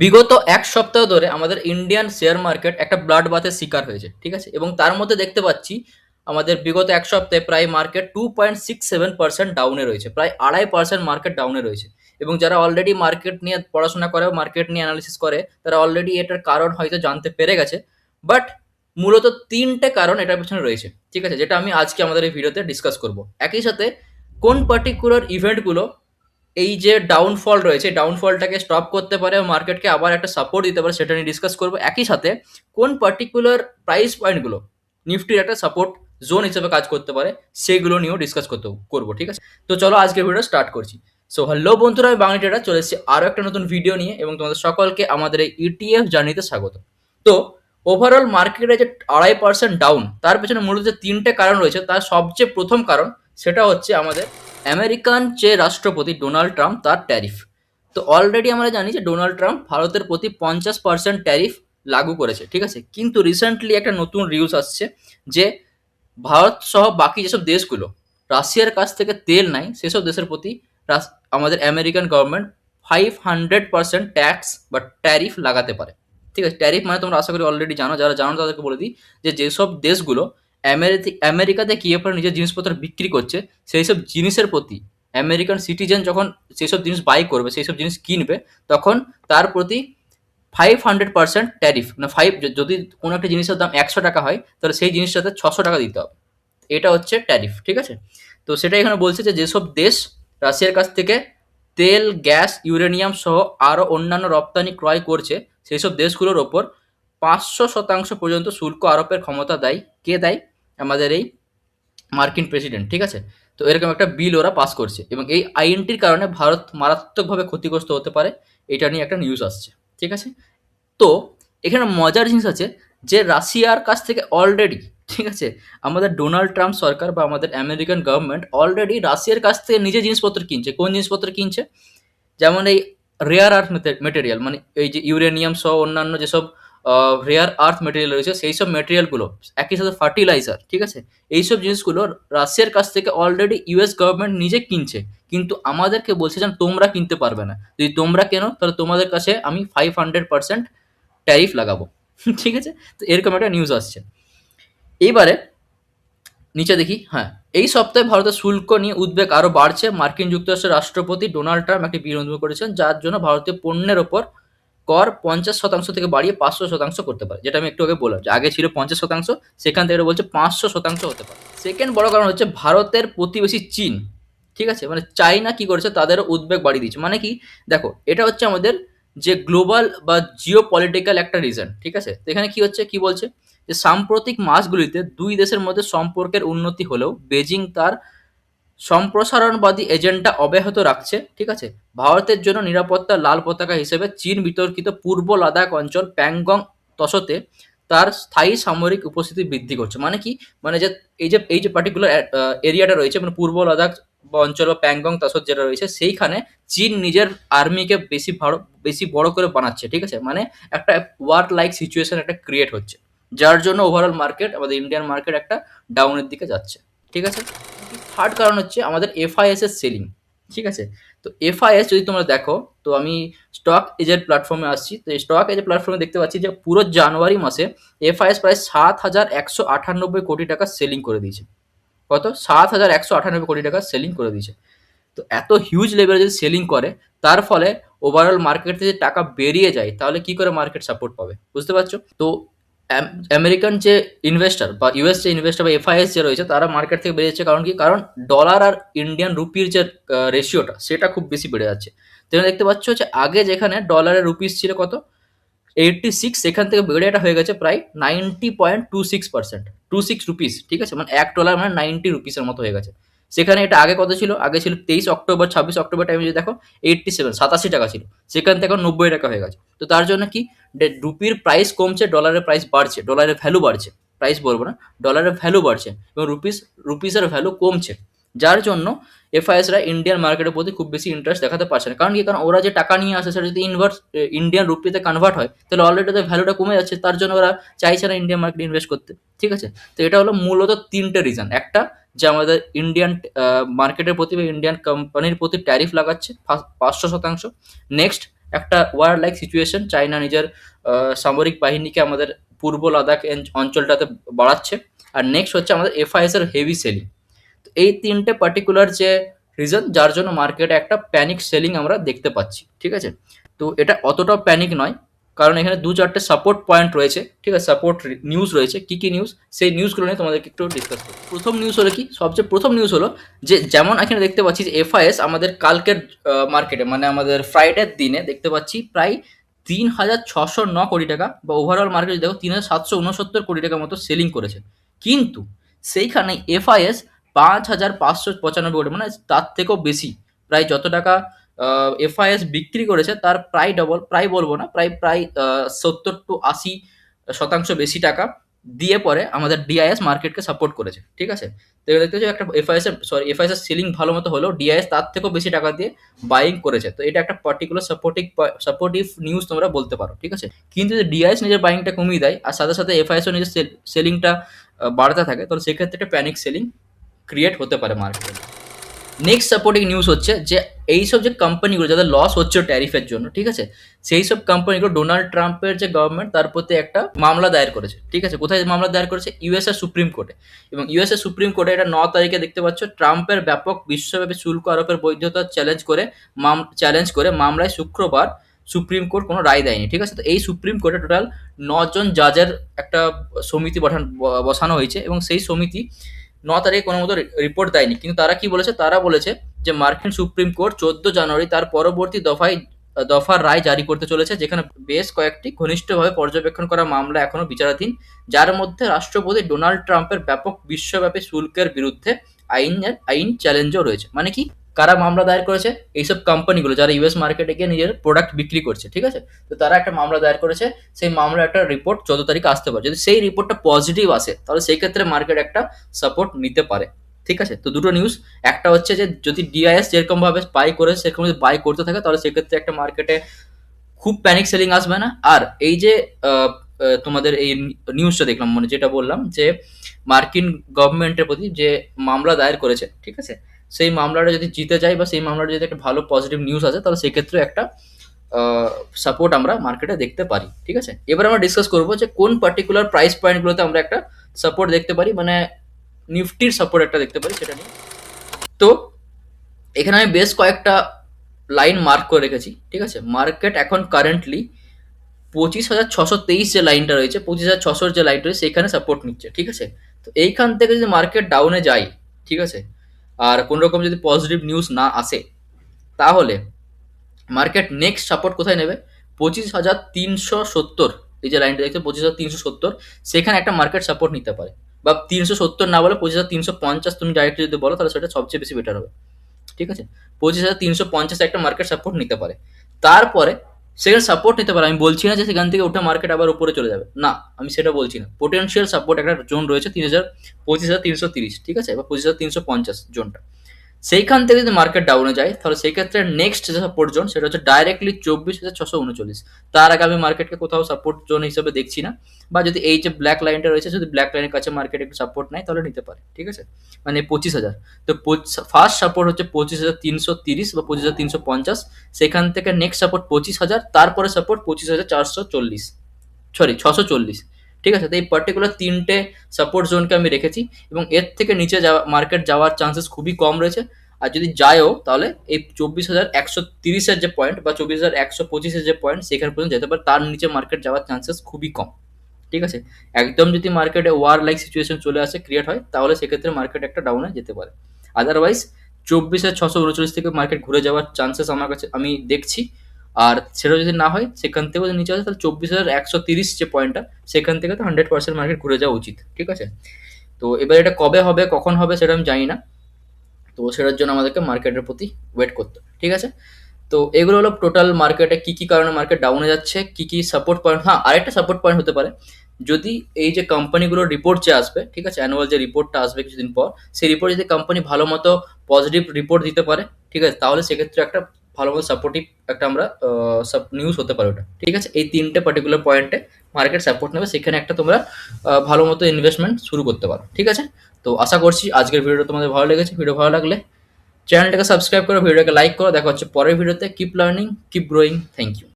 বিগত এক সপ্তাহ ধরে আমাদের ইন্ডিয়ান শেয়ার মার্কেট একটা ব্লাড বাথের শিকার হয়েছে, ঠিক আছে? এবং তার মধ্যে দেখতে পাচ্ছি, আমাদের বিগত এক সপ্তাহে প্রায় market two point six seven percent ডাউনে রয়েছে, প্রায় আড়াই পার্সেন্ট মার্কেট ডাউনে রয়েছে। এবং যারা অলরেডি মার্কেট নিয়ে পড়াশোনা করে মার্কেট নিয়ে অ্যানালিসিস করে, তারা অলরেডি এটার কারণ হয়তো জানতে পেরে গেছে বাট মূলত তিনটে কারণ এটার পেছনে রয়েছে, ঠিক আছে? যেটা আমি আজকে আমাদের এই ভিডিওতে ডিসকাস করব। একই সাথে কোন পার্টিকুলার ইভেন্টগুলো এই যে ডাউনফল রয়েছে ডাউনফলটাকে স্টপ করতে পারে মার্কেটকে আবার একটা সাপোর্ট দিতে পারে, সেটা নিয়ে ডিসকাস করব। একই সাথে কোন পার্টিকুলার প্রাইস পয়েন্টগুলো নিফটির একটা সাপোর্ট জোন হিসেবে কাজ করতে পারে, সেগুলো নিয়েও ডিসকাস করতে করব, ঠিক আছে? তো চলো আজকে ভিডিও স্টার্ট করছি। সো হ্যালো বন্ধুরা, আমি বাংলা ট্রেডার চলে এসেছি আরও একটা নতুন ভিডিও নিয়ে এবং তোমাদের সকলকে আমাদের এই ইটিএফ জার্নিতে স্বাগত। তো ওভারঅল মার্কেটে যে আড়াই পার্সেন্ট ডাউন তার পেছনে মূলত যে তিনটে কারণ রয়েছে, তার সবচেয়ে প্রথম কারণ সেটা হচ্ছে আমাদের আমেরিকান যে রাষ্ট্রপতি ডোনাল্ড ট্রাম্প, তার ট্যারিফ। তো অলরেডি আমরা জানি যে ডোনাল্ড ট্রাম্প ভারতের প্রতি পঞ্চাশ পার্সেন্ট ট্যারিফ লাগু করেছে, ঠিক আছে? কিন্তু রিসেন্টলি একটা নতুন রিউজ আসছে যে ভারত সহ বাকি যেসব দেশগুলো, রাশিয়ার কাছ থেকে তেল নাই, সেসব দেশের প্রতি আমাদের American government five hundred percent tax বা ট্যারিফ লাগাতে পারে। ঠিক আছে? ট্যারিফ মানে তোমরা আশা করি অলরেডি জানো, যারা জানো তাদেরকে বলে দিই যে যেসব দেশগুলো আমেরিকাতে গিয়ে পরে নিজের জিনিসপত্র বিক্রি করছে সেই সব জিনিসের প্রতি আমেরিকান সিটিজেন যখন সেই সব জিনিস বাই করবে সেই সব জিনিস কিনবে, তখন তার প্রতি ফাইভ হান্ড্রেড পার্সেন্ট ট্যারিফ মানে ফাইভ যদি কোনো একটা জিনিসের দাম একশো টাকা হয়, তাহলে সেই জিনিসটাতে ছশো টাকা দিতে হবে। এটা হচ্ছে ট্যারিফ ঠিক আছে? তো সেটা এখানে বলছে যে যেসব দেশ রাশিয়ার কাছ থেকে তেল, গ্যাস, ইউরেনিয়াম সহ আরও অন্যান্য রপ্তানি ক্রয় করছে সেই সব দেশগুলোর ওপর পাঁচশো শতাংশ পর্যন্ত শুল্ক আরোপের ক্ষমতা দেয়। কে দেয়? আমাদের এই মার্কিন প্রেসিডেন্ট, ঠিক আছে? তো এরকম একটা বিল ওরা পাস করছে এবং এই আইনটির কারণে ভারত মারাত্মকভাবে ক্ষতিগ্রস্ত হতে পারে, এটা নিয়ে একটা নিউজ আসছে, ঠিক আছে? তো এখানে মজার জিনিস আছে যে রাশিয়ার কাছ থেকে অলরেডি ঠিক আছে? আমাদের ডোনাল্ড ট্রাম্প সরকার বা আমাদের আমেরিকান গভর্নমেন্ট অলরেডি রাশিয়ার কাছ থেকে নিজে জিনিসপত্র কিনছে। কোন জিনিসপত্র কিনছে? যেমন এই রেয়ার আর্থ মেটেরিয়াল মানে এই যে ইউরেনিয়াম সহ অন্যান্য যেসব রেয়ার আর্থ মেটেরিয়াল রয়েছে সেই সব মেটেরিয়ালগুলো একই সাথে ফার্টিলাইজার ঠিক আছে? এইসব জিনিসগুলো রাশিয়ার কাছ থেকে অলরেডি ইউএস গভর্নমেন্ট নিজে কিনছে, কিন্তু আমাদেরকে বলছে যে তোমরা কিনতে পারবে না। যদি তোমরা কেনো, তাহলে তোমাদের কাছে আমি ফাইভ হান্ড্রেড পার্সেন্ট ট্যারিফ লাগাবো, ঠিক আছে? তো এরকম একটা নিউজ আসছে। এইবারে নিচে দেখি হ্যাঁ এই সপ্তাহে ভারতের শুল্ক নিয়ে উদ্বেগ আরও বাড়ছে। মার্কিন যুক্তরাষ্ট্রের রাষ্ট্রপতি ডোনাল্ড ট্রাম্প একটি বিরোধ করেছেন, যার জন্য ভারতীয় পণ্যের ওপর কর পঞ্চাশ শতাংশ থেকে বাড়িয়ে পাঁচশো শতাংশ করতে পারে, যেটা আমি একটু আগে বললাম যে আগে ছিল পঞ্চাশ শতাংশ, সেখান থেকে বলছে পাঁচশো শতাংশ হতে পারে। সেকেন্ড বড় কারণ হচ্ছে ভারতের প্রতিবেশী চীন, ঠিক আছে? মানে চাইনা কি করেছে? তাদেরও উদ্বেগ বাড়িয়ে দিচ্ছে মানে কি? দেখো, এটা হচ্ছে আমাদের যে গ্লোবাল বা জিও পলিটিক্যাল একটা রিজন ঠিক আছে? তো এখানে কি হচ্ছে? কি বলছে? যে সাম্প্রতিক মাসগুলিতে দুই দেশের মধ্যে সম্পর্কের উন্নতি হলেও, বেজিং তার সম্প্রসারণবাদী এজেন্ডা অব্যাহত রাখছে, ঠিক আছে? ভারতের জন্য নিরাপত্তা লাল পতাকা হিসেবে চীন বিতর্কিত পূর্ব লাদাখ অঞ্চল প্যাংগং তসতে তার স্থায়ী সামরিক উপস্থিতি বৃদ্ধি করছে। মানে কি? মানে যে এই যে এই যে পার্টিকুলার এরিয়াটা রয়েছে মানে পূর্ব লাদাখ বা অঞ্চল বা প্যাংগং তসত যেটা রয়েছে, সেইখানে চীন নিজের আর্মিকে বেশি বড় বেশি বড় করে বানাচ্ছে, ঠিক আছে? মানে একটা ওয়ার লাইক সিচুয়েশন একটা ক্রিয়েট হচ্ছে। যার জন্য ওভারঅল মার্কেট আমাদের ইন্ডিয়ান মার্কেট একটা ডাউনের দিকে যাচ্ছে, ঠিক আছে? থার্ড কারণ হচ্ছে আমাদের এফআইএস এর সেলিং ঠিক আছে? তো এফআইএস যদি তোমরা দেখো, তো আমি স্টক এজের প্ল্যাটফর্মে আসছি। তো এই স্টক এজের প্ল্যাটফর্মে দেখতে পাচ্ছি যে পুরো জানুয়ারি মাসে এফআইএস প্রায় সাত হাজার একশো আটানব্বই কোটি টাকা সেলিং করে দিয়েছে। কত? সাত হাজার একশো আটানব্বই কোটি টাকা সেলিং করে দিয়েছে। তো এত হিউজ লেভেলে যদি সেলিং করে, তার ফলে ওভারঅল মার্কেট থেকে টাকা বেরিয়ে যায়, তাহলে কি করে মার্কেট সাপোর্ট পাবে? বুঝতে পারছ? তো আমেরিকান যে ইনভেস্টার বা ইউএস যে ইনভেস্টার বা এফআইএস যে রয়েছে, তারা মার্কেট থেকে বেড়ে যাচ্ছে কারণ কি? কারণ ডলার আর ইন্ডিয়ান রুপির যে রেশিওটা সেটা খুব বেশি বেড়ে যাচ্ছে। তুমি দেখতে পাচ্ছ যে, আগে যেখানে ডলারের রুপিস ছিল কত? এইটটি সিক্স সেখান থেকে বেড়ে এটা হয়ে গেছে প্রায় ninety point two six percent two six rupees ঠিক আছে? মানে এক ডলার মানে নাইনটি রুপিসের মতো হয়ে গেছে। সেখানে এটা আগে কত ছিল? আগে ছিল তেইশ অক্টোবর, ছাব্বিশ অক্টোবর টাইমে যদি দেখো এইটটি সেভেন সাতাশি টাকা ছিল। সেখান থেকে নব্বই টাকা হয়ে গেছে। তো তার জন্য কি? রুপির প্রাইস কমছে ডলারের প্রাইস বাড়ছে ডলারের ভ্যালু বাড়ছে। প্রাইস বলব না ডলারের ভ্যালু বাড়ছে এবং রুপিস রুপিসের ভ্যালু কমছে। যার জন্য এফআইএসরা ইন্ডিয়ান মার্কেটের প্রতি খুব বেশি ইন্টারেস্ট দেখাতে পারছে না। কারণ কি? কারণ ওরা যে টাকা নিয়ে আসে, সেটা যদি ইনভার্ট ইন্ডিয়ান রুপিতে কনভার্ট হয়, তাহলে অলরেডি তাদের ভ্যালুটা কমে যাচ্ছে, তার জন্য ওরা চাইছে না ইন্ডিয়ান মার্কেটে ইনভেস্ট করতে। ঠিক আছে? তো এটা হলো মূলত তিনটে রিজন একটা, যে আমাদের ইন্ডিয়ান মার্কেটের প্রতি বা ইন্ডিয়ান কোম্পানির প্রতি ট্যারিফ লাগাচ্ছে পাঁচশো শতাংশ। নেক্সট একটা ওয়ার লাইক সিচুয়েশন চায়না নিজের সামরিক বাহিনীকে আমাদের পূর্ব লাদাখ অঞ্চলটাতে বাড়াচ্ছে। আর নেক্সট হচ্ছে আমাদের এফআইএস এর হেভি সেলিং এই তিনটে পার্টিকুলার যে রিজন যার জন্য মার্কেটে একটা প্যানিক সেলিং আমরা দেখতে পাচ্ছি, ঠিক আছে? তো এটা অতটাও প্যানিক নয়, কারণ এখানে দু চারটে সাপোর্ট পয়েন্ট রয়েছে, ঠিক আছে? সাপোর্ট নিউজ রয়েছে। কি কি নিউজ সেই নিউজগুলো নিয়ে তোমাদেরকে একটু ডিসকাস করব। প্রথম নিউজ হলো কি? সবচেয়ে প্রথম নিউজ হলো যে, যেমন এখানে দেখতে পাচ্ছি যে এফআইএস আমাদের কালকের মার্কেটে মানে আমাদের ফ্রাইডের দিনে দেখতে পাচ্ছি প্রায় তিন হাজার ছশো ন কোটি টাকা বা ওভারঅল মার্কেট দেখো, তিন হাজার সাতশো উনসত্তর কোটি টাকার মতো সেলিং করেছে। কিন্তু সেইখানে এফআইএস পাঁচ হাজার পাঁচশো পঁচানব্বই কোটি মানে তার থেকেও বেশি। প্রায় যত টাকা এফআইএস বিক্রি করেছে, তার প্রায় ডবল প্রায় বলব না, প্রায় প্রায় সত্তর টু আশি শতাংশ বেশি টাকা দিয়ে পরে আমাদের ডিআইএস মার্কেটকে সাপোর্ট করেছে, ঠিক আছে? তো এবার দেখতে একটা এফআইএস সরি এফআইএস এর সেলিং ভালো মতো হলেও ডিআইএস তার থেকেও বেশি টাকা দিয়ে বাইং করেছে। তো এটা একটা পার্টিকুলার সাপোর্টিভ সাপোর্টিভ নিউজ তোমরা বলতে পারো, ঠিক আছে? কিন্তু যদি ডিআইএস নিজের বাইংটা কমিয়ে দেয়, আর সাথে সাথে এফআইএসও নিজের সেলিংটা বাড়তে থাকে, তাহলে সেক্ষেত্রে একটা প্যানিক সেলিং ক্রিয়েট হতে পারে মার্কেটে নেক্সট সাপোর্টিং নিউজ হচ্ছে যে, এইসব যে কোম্পানিগুলো যাদের লস হচ্ছে ট্যারিফের জন্য, ঠিক আছে? সেই সব কোম্পানিগুলো ডোনাল্ড ট্রাম্পের যে গভর্নমেন্ট তার প্রতি একটা মামলা দায়ের করেছে, ঠিক আছে? কোথায় মামলা দায়ের করেছে? ইউএসএ সুপ্রিম কোর্টে এবং ইউএসএ সুপ্রিম কোর্টে এটা ন তারিখে দেখতে পাচ্ছ ট্রাম্পের ব্যাপক বিশ্বব্যাপী শুল্ক আরোপের বৈধতা চ্যালেঞ্জ করে মাম চ্যালেঞ্জ করে মামলায় শুক্রবার সুপ্রিম কোর্ট কোনো রায় দেয়নি, ঠিক আছে? তো এই সুপ্রিম কোর্টে টোটাল নজন জাজের একটা সমিতি বসান, বসানো হয়েছে এবং সেই সমিতি ন তারিখে কোনো মতো রিপোর্ট দেয়নি। কিন্তু তারা কি বলেছে? তারা বলেছে যে মার্কিন সুপ্রিম কোর্ট চোদ্দ জানুয়ারি তার পরবর্তী দফায়, দফার রায় জারি করতে চলেছে, যেখানে বেশ কয়েকটি ঘনিষ্ঠভাবে পর্যবেক্ষণ করা মামলা এখনও বিচারাধীন, যার মধ্যে রাষ্ট্রপতি ডোনাল্ড ট্রাম্পের ব্যাপক বিশ্বব্যাপী শুল্কের বিরুদ্ধে আইনের আইন চ্যালেঞ্জও রয়েছে। মানে কি? কারা মামলা দায়ের করেছে? এইসব কোম্পানিগুলো যারা ইউএস মার্কেটে গিয়ে নিজের প্রোডাক্ট বিক্রি করছে, ঠিক আছে? তো তারা একটা মামলা দায়ের করেছে, সেই মামলার একটা রিপোর্ট চোদ্দ তারিখ আসতে পারে। যদি সেই রিপোর্টটা পজিটিভ আসে, তাহলে সেই ক্ষেত্রে মার্কেট একটা সাপোর্ট নিতে পারে, ঠিক আছে? তো দুটো নিউজ একটা হচ্ছে যে যদি ডিআইএস যেরকম ভাবে বাই করে সেরকম যদি বাই করতে থাকে, তাহলে সেক্ষেত্রে একটা মার্কেটে খুব প্যানিক সেলিং আসবে না। আর এই যে তোমাদের এই নিউজটা দেখলাম মানে যেটা বললাম যে, মার্কিন গভর্নমেন্টের প্রতি যে মামলা দায়ের করেছে, ঠিক আছে? সেই মামলাটা যদি জিতে যায় বা সেই মামলাটা যদি একটা ভালো পজিটিভ নিউজ আসে, তাহলে সেক্ষেত্রে একটা সাপোর্ট আমরা মার্কেটে দেখতে পারি, ঠিক আছে? এবার আমরা ডিসকাস করব যে কোন পার্টিকুলার প্রাইস পয়েন্টগুলোতে আমরা একটা সাপোর্ট দেখতে পারি মানে নিফটির সাপোর্ট একটা দেখতে পারি সেটা নিয়ে। তো, এখানে আমি বেশ কয়েকটা লাইন মার্ক করে রেখেছি, ঠিক আছে? মার্কেট এখন কারেন্টলি পঁচিশ হাজার ছশো তেইশ যে লাইনটা রয়েছে, পঁচিশ হাজার ছশোর যে লাইনটা রয়েছে, সেখানে সাপোর্ট নিচ্ছে, ঠিক আছে? তো এইখান থেকে যদি মার্কেট ডাউনে যায় ঠিক আছে? আর কোনো রকম যদি পজিটিভ নিউজ না আসে, তাহলে মার্কেট নেক্সট সাপোর্ট কোথায় নেবে? পঁচিশ হাজার তিনশো সত্তর, এই যে লাইনটা দেখছে, পঁচিশ হাজার তিনশো সত্তর, সেখানে একটা মার্কেট সাপোর্ট নিতে পারে। বা তিনশো সত্তর না বলে পঁচিশ হাজার তিনশো পঞ্চাশ তুমি ডাইরেক্ট যদি বলো, তাহলে সেটা সবচেয়ে বেশি বেটার হবে। ঠিক আছে? পঁচিশ হাজার তিনশো পঞ্চাশ একটা মার্কেট সাপোর্ট নিতে পারে। তারপরে সেখানে সাপোর্ট নিতে পারে। আমি বলছি না যে সেখান থেকে ওটা মার্কেট আবার উপরে চলে যাবে। না, আমি সেটা বলছি না। পোটেনশিয়াল সাপোর্ট একটা জোন রয়েছে তিন হাজার পঁচিশ হাজার তিনশো তিরিশ, ঠিক আছে? বা পঁচিশ হাজার তিনশো পঞ্চাশ জোনটা। সেইখান থেকে যদি মার্কেট ডাউনে যায়, তাহলে সেই ক্ষেত্রে নেক্সট যে সাপোর্ট জোন সেটা হচ্ছে ডাইরেক্টলি চব্বিশ হাজার ছশো উনচল্লিশ। তার আগে আমি মার্কেটকে কোথাও সাপোর্ট জোন হিসেবে দেখছি না, বা যদি এই যে ব্ল্যাক লাইনটা রয়েছে, যদি ব্ল্যাক লাইনের কাছে মার্কেট একটু সাপোর্ট নেয়, তাহলে নিতে পারে, ঠিক আছে? মানে পঁচিশ হাজার। তো ফার্স্ট সাপোর্ট হচ্ছে পঁচিশ হাজার তিনশো তিরিশ বা পঁচিশ হাজার তিনশো পঞ্চাশ। সেখান থেকে নেক্সট সাপোর্ট পঁচিশ হাজার, তারপরে সাপোর্ট পঁচিশ হাজার চারশো চল্লিশ। সরি ছশো চল্লিশ। ঠিক আছে? তো এই পার্টিকুলার তিনটে সাপোর্ট জোনকে আমি রেখেছি এবং এর থেকে নিচে যাওয়া মার্কেট যাওয়ার চান্সেস খুবই কম রয়েছে। আর যদি যায়ও, তাহলে এই চব্বিশ হাজার একশো তিরিশের যে পয়েন্ট বা চব্বিশ হাজার একশো পঁচিশের যে পয়েন্ট সেখানে পর্যন্ত যেতে পারে। তার নিচে মার্কেট যাওয়ার চান্সেস খুবই কম। ঠিক আছে? একদম যদি মার্কেটে ওয়ার লাইক সিচুয়েশন চলে আসে ক্রিয়েট হয়, তাহলে সেক্ষেত্রে মার্কেট একটা ডাউনে যেতে পারে। আদারওয়াইজ চব্বিশ হাজার ছশো উনচল্লিশ থেকে মার্কেট ঘুরে যাওয়ার চান্সেস আমার কাছে, আমি দেখছি। আর সেটা যদি না হয়, সেখান থেকেও যদি নিচে আসে, তাহলে চব্বিশ হাজার একশো তিরিশ যে পয়েন্টটা সেখান থেকে তো হান্ড্রেড পার্সেন্ট মার্কেট ঘুরে যাওয়া উচিত, ঠিক আছে? তো এবার এটা কবে হবে, কখন হবে সেটা আমি জানি না। তো সেটার জন্য আমাদেরকে মার্কেটের প্রতি ওয়েট করতে ঠিক আছে? তো এগুলো হলো টোটাল মার্কেটে কি কি কারণে মার্কেট ডাউনে যাচ্ছে, কি কি সাপোর্ট পয়েন্ট হ্যাঁ আরেকটা সাপোর্ট পয়েন্ট হতে পারে। যদি এই যে কোম্পানিগুলোর রিপোর্ট যে আসবে, ঠিক আছে অ্যানুয়াল যে রিপোর্টটা আসবে কিছুদিন পর, সেই রিপোর্ট যদি কোম্পানি ভালো মতো পজিটিভ রিপোর্ট দিতে পারে, ঠিক আছে, তাহলে সেক্ষেত্রে একটা ভালো মতো সাপোর্টিভ একটা আমরা নিউজ হতে পারে ওটা। ঠিক আছে? এই তিনটে পার্টিকুলার পয়েন্টে মার্কেট সাপোর্ট নেবে, সেখানে একটা তোমরা ভালো মতো ইনভেস্টমেন্ট শুরু করতে পারো। ঠিক আছে? তো আশা করছি আজকের ভিডিওটা তোমাদের ভালো লেগেছে। ভিডিও ভালো লাগলে চ্যানেলটাকে সাবস্ক্রাইব করো, ভিডিওটাকে লাইক করো। দেখা হচ্ছে পরের ভিডিওতে। Keep learning keep growing thank you